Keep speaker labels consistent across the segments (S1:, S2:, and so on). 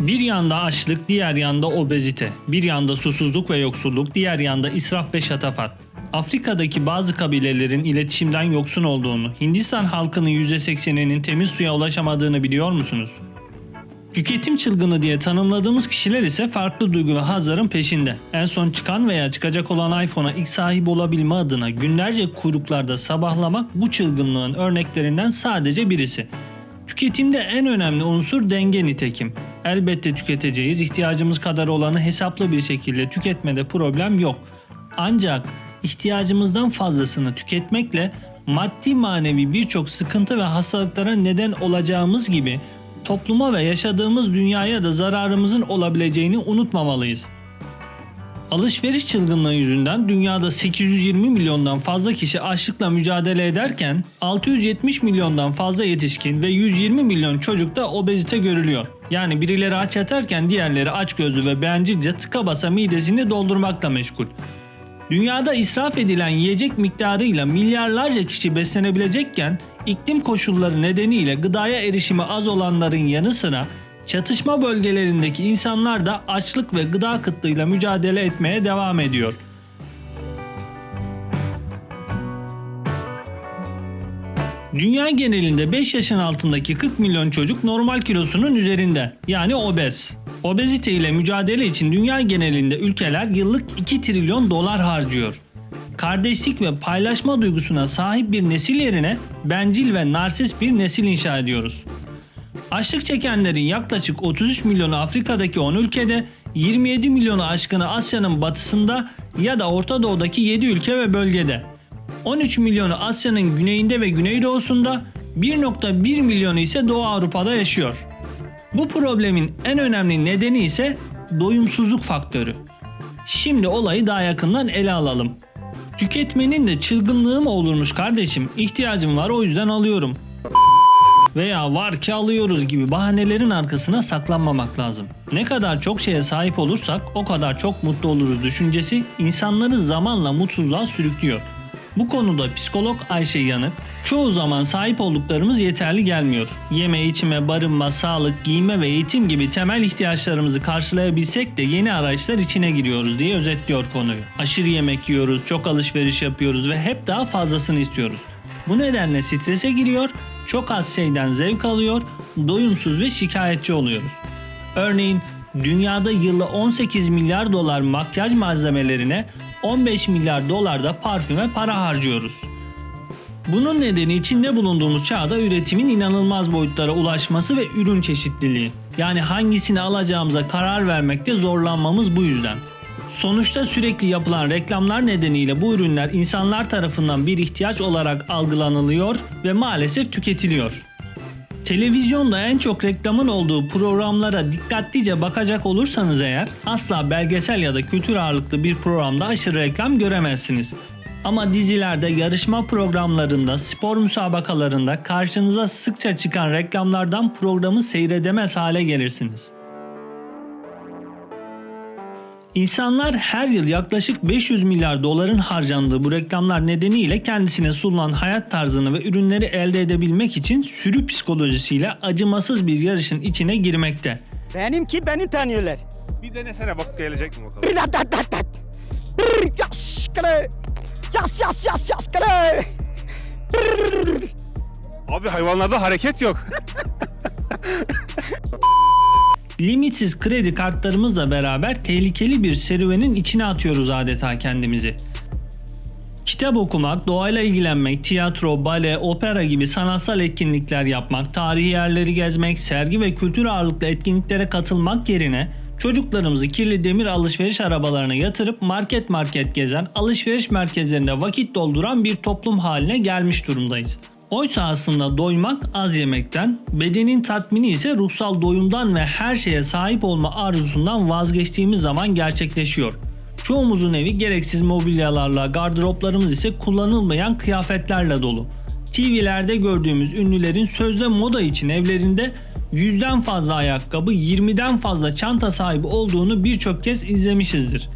S1: Bir yanda açlık, diğer yanda obezite. Bir yanda susuzluk ve yoksulluk, diğer yanda israf ve şatafat. Afrika'daki bazı kabilelerin iletişimden yoksun olduğunu, Hindistan halkının %80'inin temiz suya ulaşamadığını biliyor musunuz? Tüketim çılgını diye tanımladığımız kişiler ise farklı duygu ve hazların peşinde. En son çıkan veya çıkacak olan iPhone'a ilk sahip olabilme adına günlerce kuyruklarda sabahlamak bu çılgınlığın örneklerinden sadece birisi. Tüketimde en önemli unsur denge nitekim. Elbette tüketeceğiz, ihtiyacımız kadar olanı hesaplı bir şekilde tüketmede problem yok. Ancak ihtiyacımızdan fazlasını tüketmekle maddi manevi birçok sıkıntı ve hastalıklara neden olacağımız gibi topluma ve yaşadığımız dünyaya da zararımızın olabileceğini unutmamalıyız. Alışveriş çılgınlığı yüzünden dünyada 820 milyondan fazla kişi açlıkla mücadele ederken 670 milyondan fazla yetişkin ve 120 milyon çocukta obezite görülüyor. Yani birileri aç yatarken diğerleri açgözlü ve bencilce tıka basa midesini doldurmakla meşgul. Dünyada israf edilen yiyecek miktarıyla milyarlarca kişi beslenebilecekken iklim koşulları nedeniyle gıdaya erişimi az olanların yanı sıra çatışma bölgelerindeki insanlar da açlık ve gıda kıtlığıyla mücadele etmeye devam ediyor. Dünya genelinde 5 yaşın altındaki 40 milyon çocuk normal kilosunun üzerinde yani obez. Obezite ile mücadele için dünya genelinde ülkeler yıllık 2 trilyon dolar harcıyor. Kardeşlik ve paylaşma duygusuna sahip bir nesil yerine bencil ve narsist bir nesil inşa ediyoruz. Açlık çekenlerin yaklaşık 33 milyonu Afrika'daki 10 ülkede, 27 milyonu aşkını Asya'nın batısında ya da Orta Doğu'daki 7 ülke ve bölgede. 13 milyonu Asya'nın güneyinde ve güneydoğusunda, 1.1 milyonu ise Doğu Avrupa'da yaşıyor. Bu problemin en önemli nedeni ise doyumsuzluk faktörü. Şimdi olayı daha yakından ele alalım. Tüketmenin de çılgınlığı mı olurmuş kardeşim? İhtiyacım var o yüzden alıyorum. Veya var ki alıyoruz gibi bahanelerin arkasına saklanmamak lazım. Ne kadar çok şeye sahip olursak o kadar çok mutlu oluruz düşüncesi insanları zamanla mutsuzluğa sürüklüyor. Bu konuda psikolog Ayşe Yanık, çoğu zaman sahip olduklarımız yeterli gelmiyor. Yeme, içme, barınma, sağlık, giyme ve eğitim gibi temel ihtiyaçlarımızı karşılayabilsek de yeni arayışlar içine giriyoruz diye özetliyor konuyu. Aşırı yemek yiyoruz, çok alışveriş yapıyoruz ve hep daha fazlasını istiyoruz. Bu nedenle strese giriyor, çok az şeyden zevk alıyor, doyumsuz ve şikayetçi oluyoruz. Örneğin dünyada yılda 18 milyar dolar makyaj malzemelerine 15 milyar dolar da parfüme para harcıyoruz. Bunun nedeni içinde bulunduğumuz çağda üretimin inanılmaz boyutlara ulaşması ve ürün çeşitliliği. Yani hangisini alacağımıza karar vermekte zorlanmamız bu yüzden. Sonuçta sürekli yapılan reklamlar nedeniyle bu ürünler insanlar tarafından bir ihtiyaç olarak algılanılıyor ve maalesef tüketiliyor. Televizyonda en çok reklamın olduğu programlara dikkatlice bakacak olursanız eğer asla belgesel ya da kültür ağırlıklı bir programda aşırı reklam göremezsiniz. Ama dizilerde, yarışma programlarında, spor müsabakalarında karşınıza sıkça çıkan reklamlardan programı seyredemez hale gelirsiniz. İnsanlar her yıl yaklaşık 500 milyar doların harcandığı bu reklamlar nedeniyle kendisine sunulan hayat tarzını ve ürünleri elde edebilmek için sürü psikolojisiyle acımasız bir yarışın içine girmekte.
S2: Benimki beni tanıyorlar.
S3: Bir denesene bak gelecek mi bakalım.
S2: Bir dat dat dat dat. Bir yas kale. Yas yas yas yas kale.
S3: Abi hayvanlarda hareket yok.
S1: Limitsiz kredi kartlarımızla beraber tehlikeli bir serüvenin içine atıyoruz adeta kendimizi. Kitap okumak, doğayla ilgilenmek, tiyatro, bale, opera gibi sanatsal etkinlikler yapmak, tarihi yerleri gezmek, sergi ve kültür ağırlıklı etkinliklere katılmak yerine çocuklarımızı kirli demir alışveriş arabalarına yatırıp market market gezen, alışveriş merkezlerinde vakit dolduran bir toplum haline gelmiş durumdayız. Oysa aslında doymak az yemekten, bedenin tatmini ise ruhsal doyumdan ve her şeye sahip olma arzusundan vazgeçtiğimiz zaman gerçekleşiyor. Çoğumuzun evi gereksiz mobilyalarla, gardıroplarımız ise kullanılmayan kıyafetlerle dolu. TV'lerde gördüğümüz ünlülerin sözde moda için evlerinde yüzden fazla ayakkabı, 20'den fazla çanta sahibi olduğunu birçok kez izlemişizdir.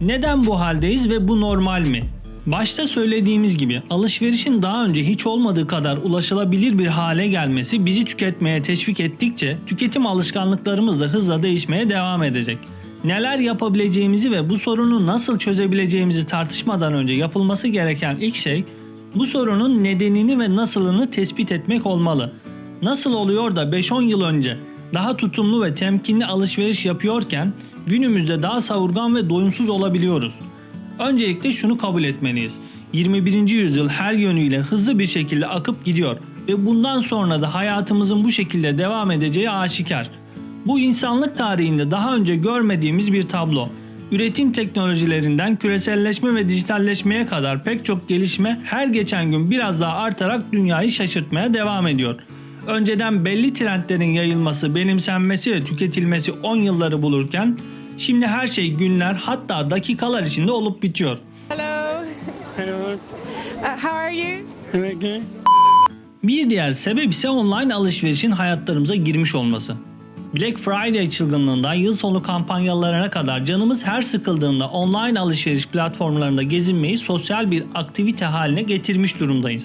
S1: Neden bu haldeyiz ve bu normal mi? Başta söylediğimiz gibi alışverişin daha önce hiç olmadığı kadar ulaşılabilir bir hale gelmesi bizi tüketmeye teşvik ettikçe tüketim alışkanlıklarımız da hızla değişmeye devam edecek. Neler yapabileceğimizi ve bu sorunu nasıl çözebileceğimizi tartışmadan önce yapılması gereken ilk şey bu sorunun nedenini ve nasılını tespit etmek olmalı. Nasıl oluyor da 5-10 yıl önce daha tutumlu ve temkinli alışveriş yapıyorken günümüzde daha savurgan ve doyumsuz olabiliyoruz? Öncelikle şunu kabul etmeliyiz. 21. yüzyıl her yönüyle hızlı bir şekilde akıp gidiyor ve bundan sonra da hayatımızın bu şekilde devam edeceği aşikar. Bu insanlık tarihinde daha önce görmediğimiz bir tablo. Üretim teknolojilerinden küreselleşme ve dijitalleşmeye kadar pek çok gelişme her geçen gün biraz daha artarak dünyayı şaşırtmaya devam ediyor. Önceden belli trendlerin yayılması, benimsenmesi ve tüketilmesi 10 yılları bulurken şimdi her şey günler hatta dakikalar içinde olup bitiyor.
S4: Hello.
S5: Hello.
S4: Uh, how are you?
S5: Okay.
S1: Bir diğer sebep ise online alışverişin hayatlarımıza girmiş olması. Black Friday çılgınlığından yıl sonu kampanyalarına kadar canımız her sıkıldığında online alışveriş platformlarında gezinmeyi sosyal bir aktivite haline getirmiş durumdayız.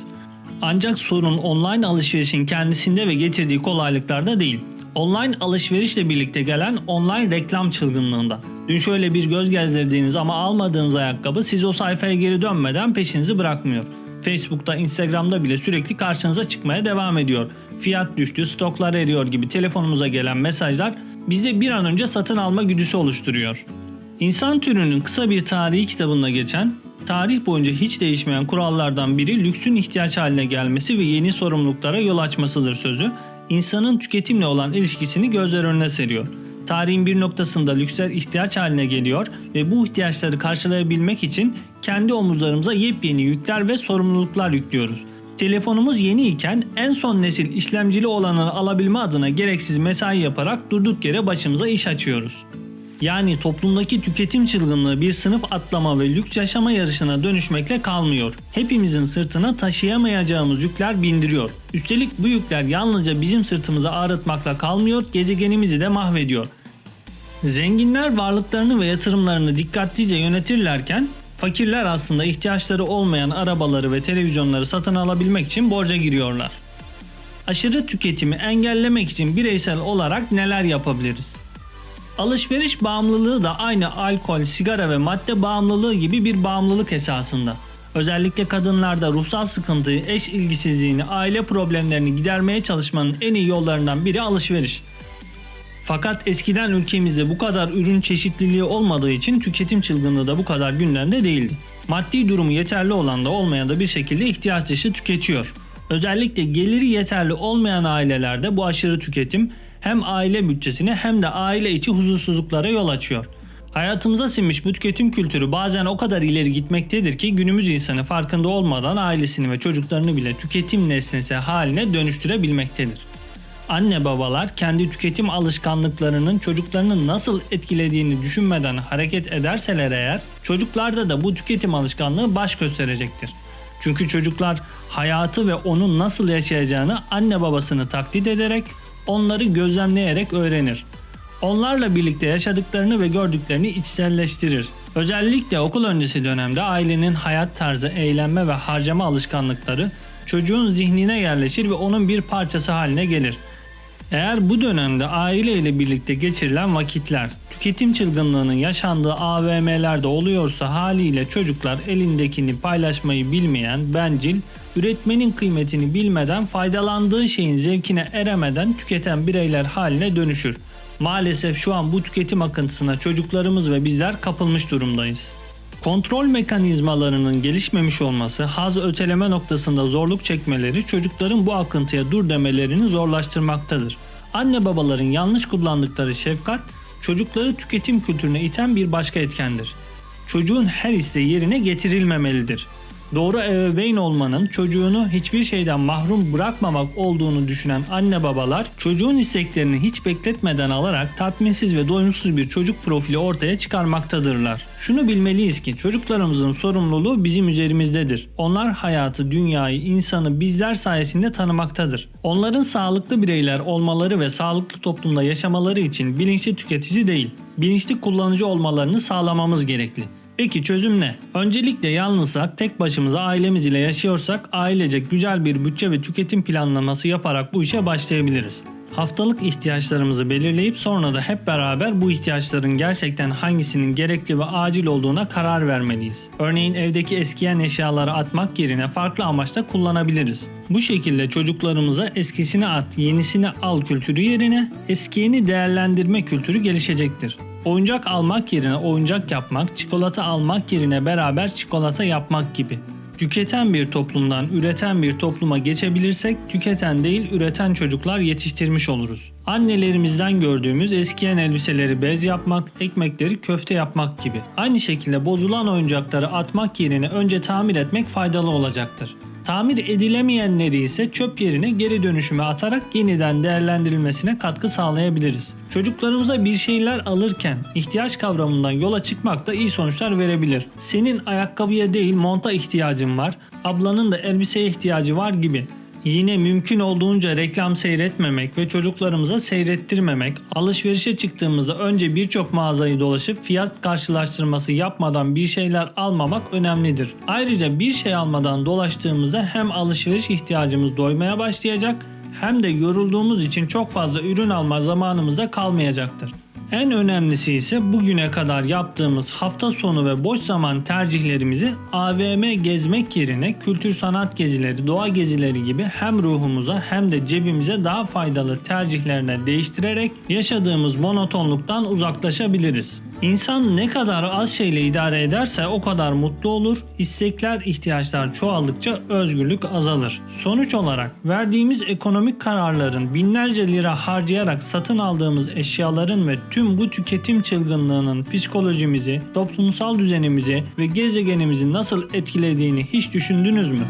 S1: Ancak sorun online alışverişin kendisinde ve getirdiği kolaylıklarda değil. Online alışverişle birlikte gelen online reklam çılgınlığında. Dün şöyle bir göz gezdirdiğiniz ama almadığınız ayakkabı siz o sayfaya geri dönmeden peşinizi bırakmıyor. Facebook'ta, Instagram'da bile sürekli karşınıza çıkmaya devam ediyor. Fiyat düştü, stoklar eriyor gibi telefonumuza gelen mesajlar bizde bir an önce satın alma güdüsü oluşturuyor. İnsan türünün kısa bir tarihi kitabında geçen, tarih boyunca hiç değişmeyen kurallardan biri lüksün ihtiyaç haline gelmesi ve yeni sorumluluklara yol açmasıdır sözü, insanın tüketimle olan ilişkisini gözler önüne seriyor. Tarihin bir noktasında lüksler ihtiyaç haline geliyor ve bu ihtiyaçları karşılayabilmek için kendi omuzlarımıza yepyeni yükler ve sorumluluklar yüklüyoruz. Telefonumuz yeni iken en son nesil işlemcili olanını alabilme adına gereksiz mesai yaparak durduk yere başımıza iş açıyoruz. Yani toplumdaki tüketim çılgınlığı bir sınıf atlama ve lüks yaşama yarışına dönüşmekle kalmıyor. Hepimizin sırtına taşıyamayacağımız yükler bindiriyor. Üstelik bu yükler yalnızca bizim sırtımızı ağrıtmakla kalmıyor, gezegenimizi de mahvediyor. Zenginler varlıklarını ve yatırımlarını dikkatlice yönetirlerken fakirler aslında ihtiyaçları olmayan arabaları ve televizyonları satın alabilmek için borca giriyorlar. Aşırı tüketimi engellemek için bireysel olarak neler yapabiliriz? Alışveriş bağımlılığı da aynı alkol, sigara ve madde bağımlılığı gibi bir bağımlılık esasında. Özellikle kadınlarda ruhsal sıkıntıyı, eş ilgisizliğini, aile problemlerini gidermeye çalışmanın en iyi yollarından biri alışveriş. Fakat eskiden ülkemizde bu kadar ürün çeşitliliği olmadığı için tüketim çılgınlığı da bu kadar gündemde değildi. Maddi durumu yeterli olan da olmayan da bir şekilde ihtiyaç dışı tüketiyor. Özellikle geliri yeterli olmayan ailelerde bu aşırı tüketim hem aile bütçesine hem de aile içi huzursuzluklara yol açıyor. Hayatımıza sinmiş bu tüketim kültürü bazen o kadar ileri gitmektedir ki günümüz insanı farkında olmadan ailesini ve çocuklarını bile tüketim nesnesi haline dönüştürebilmektedir. Anne babalar kendi tüketim alışkanlıklarının çocuklarını nasıl etkilediğini düşünmeden hareket ederseler eğer çocuklarda da bu tüketim alışkanlığı baş gösterecektir. Çünkü çocuklar hayatı ve onun nasıl yaşayacağını anne babasını taklit ederek, onları gözlemleyerek öğrenir. Onlarla birlikte yaşadıklarını ve gördüklerini içselleştirir. Özellikle okul öncesi dönemde ailenin hayat tarzı, eğlenme ve harcama alışkanlıkları çocuğun zihnine yerleşir ve onun bir parçası haline gelir. Eğer bu dönemde aile ile birlikte geçirilen vakitler tüketim çılgınlığının yaşandığı AVM'lerde oluyorsa haliyle çocuklar elindekini paylaşmayı bilmeyen, bencil, üretmenin kıymetini bilmeden faydalandığı şeyin zevkine eremeden tüketen bireyler haline dönüşür. Maalesef şu an bu tüketim akıntısına çocuklarımız ve bizler kapılmış durumdayız. Kontrol mekanizmalarının gelişmemiş olması, haz öteleme noktasında zorluk çekmeleri çocukların bu akıntıya dur demelerini zorlaştırmaktadır. Anne babaların yanlış kullandıkları şefkat, çocukları tüketim kültürüne iten bir başka etkendir. Çocuğun her isteği yerine getirilmemelidir. Doğru ebeveyn olmanın çocuğunu hiçbir şeyden mahrum bırakmamak olduğunu düşünen anne babalar çocuğun isteklerini hiç bekletmeden alarak tatminsiz ve doyumsuz bir çocuk profili ortaya çıkarmaktadırlar. Şunu bilmeliyiz ki çocuklarımızın sorumluluğu bizim üzerimizdedir. Onlar hayatı, dünyayı, insanı bizler sayesinde tanımaktadır. Onların sağlıklı bireyler olmaları ve sağlıklı toplumda yaşamaları için bilinçli tüketici değil, bilinçli kullanıcı olmalarını sağlamamız gerekli. Peki çözüm ne? Öncelikle yalnızsak, tek başımıza ailemiz ile yaşıyorsak ailecek güzel bir bütçe ve tüketim planlaması yaparak bu işe başlayabiliriz. Haftalık ihtiyaçlarımızı belirleyip sonra da hep beraber bu ihtiyaçların gerçekten hangisinin gerekli ve acil olduğuna karar vermeliyiz. Örneğin evdeki eskiyen eşyaları atmak yerine farklı amaçla kullanabiliriz. Bu şekilde çocuklarımıza eskisini at, yenisini al kültürü yerine eskiyeni değerlendirme kültürü gelişecektir. Oyuncak almak yerine oyuncak yapmak, çikolata almak yerine beraber çikolata yapmak gibi. Tüketen bir toplumdan üreten bir topluma geçebilirsek tüketen değil üreten çocuklar yetiştirmiş oluruz. Annelerimizden gördüğümüz eskiyen elbiseleri bez yapmak, ekmekleri köfte yapmak gibi. Aynı şekilde bozulan oyuncakları atmak yerine önce tamir etmek faydalı olacaktır. Tamir edilemeyenleri ise çöp yerine geri dönüşüme atarak yeniden değerlendirilmesine katkı sağlayabiliriz. Çocuklarımıza bir şeyler alırken ihtiyaç kavramından yola çıkmak da iyi sonuçlar verebilir. Senin ayakkabıya değil monta ihtiyacın var, ablanın da elbiseye ihtiyacı var gibi. Yine mümkün olduğunca reklam seyretmemek ve çocuklarımıza seyrettirmemek, alışverişe çıktığımızda önce birçok mağazayı dolaşıp fiyat karşılaştırması yapmadan bir şeyler almamak önemlidir. Ayrıca bir şey almadan dolaştığımızda hem alışveriş ihtiyacımız doymaya başlayacak hem de yorulduğumuz için çok fazla ürün alma zamanımız da kalmayacaktır. En önemlisi ise bugüne kadar yaptığımız hafta sonu ve boş zaman tercihlerimizi AVM gezmek yerine kültür sanat gezileri, doğa gezileri gibi hem ruhumuza hem de cebimize daha faydalı tercihlerine değiştirerek yaşadığımız monotonluktan uzaklaşabiliriz. İnsan ne kadar az şeyle idare ederse o kadar mutlu olur, istekler, ihtiyaçlar çoğaldıkça özgürlük azalır. Sonuç olarak verdiğimiz ekonomik kararların binlerce lira harcayarak satın aldığımız eşyaların ve tüm bu tüketim çılgınlığının psikolojimizi, toplumsal düzenimizi ve gezegenimizi nasıl etkilediğini hiç düşündünüz mü?